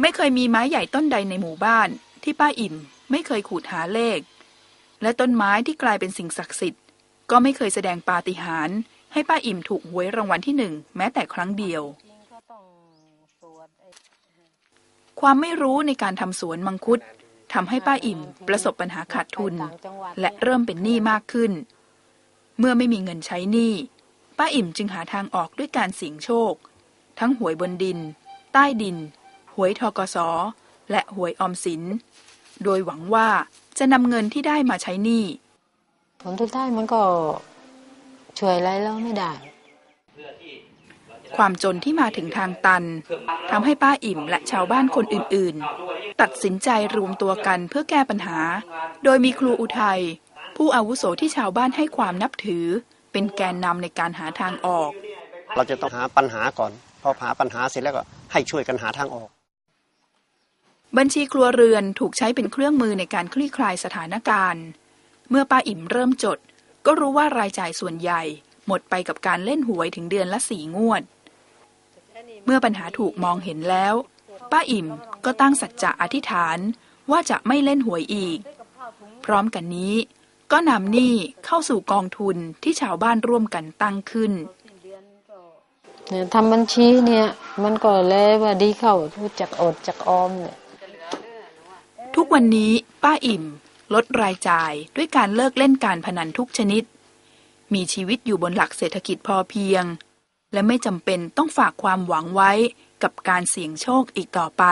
ไม่เคยมีไม้ใหญ่ต้นใดในหมู่บ้าน ที่ป้าอิ่มไม่เคยขูดหาเลข และต้นไม้ที่กลายเป็นสิ่งศักดิ์สิทธิ์ ก็ไม่เคยแสดงปาฏิหาริย์ให้ป้าอิ่มถูกหวยรางวัลที่หนึ่งแม้แต่ครั้งเดียว ความไม่รู้ในการทำสวนมังคุดทำให้ป้าอิ่มประสบปัญหาขาดทุน และเริ่มเป็นหนี้มากขึ้น เมื่อไม่มีเงินใช้หนี้ป้าอิ่มจึงหาทางออกด้วยการเสี่ยงโชค ทั้งหวยบนดิน ใต้ดิน หวยทกส และหวยออมสิน โดยหวังว่าจะนำเงินที่ได้มาใช้หนี้ ผลสุดท้ายมันก็ช่วยอะไรแล้วไม่ได้ ความจนที่มาถึงทางตันทำให้ป้าอิ่มและชาวบ้านคนอื่นๆ ตัดสินใจรวมตัวกันเพื่อแก้ปัญหา โดยมีครูอุทัย ผู้อาวุโสที่ชาวบ้านให้ความนับถือ เป็นแกนนำในการหาทางออก เราจะต้องหาปัญหาก่อน พอหาปัญหาเสร็จแล้วก็ให้ช่วยกันหาทางออก บัญชีครัวเรือนถูกใช้เป็นเครื่องมือในการคลี่คลายสถานการณ์ เมื่อป้าอิ่มเริ่มจด ก็รู้ว่ารายจ่ายส่วนใหญ่ หมดไปกับการเล่นหวยถึงเดือนละสี่งวด เมื่อปัญหาถูกมองเห็นแล้ว ป้าอิ่มก็ตั้งสัจจะอธิษฐานว่าจะไม่เล่นหวยอีก พร้อมกันนี้ ก็นำหนี้เข้าสู่กองทุนที่ชาวบ้านร่วมกันตั้งขึ้นเนี่ยทำบัญชีเนี่ยมันก็เลยว่าดีเข้ารู้จักอดจักออมเนี่ย ทุกวันนี้ป้าอิ่ม ลดรายจ่ายด้วยการเลิกเล่นการพนันทุกชนิด มีชีวิตอยู่บนหลักเศรษฐกิจพอเพียง และไม่จำเป็นต้องฝากความหวังไว้กับการเสี่ยงโชคอีกต่อไป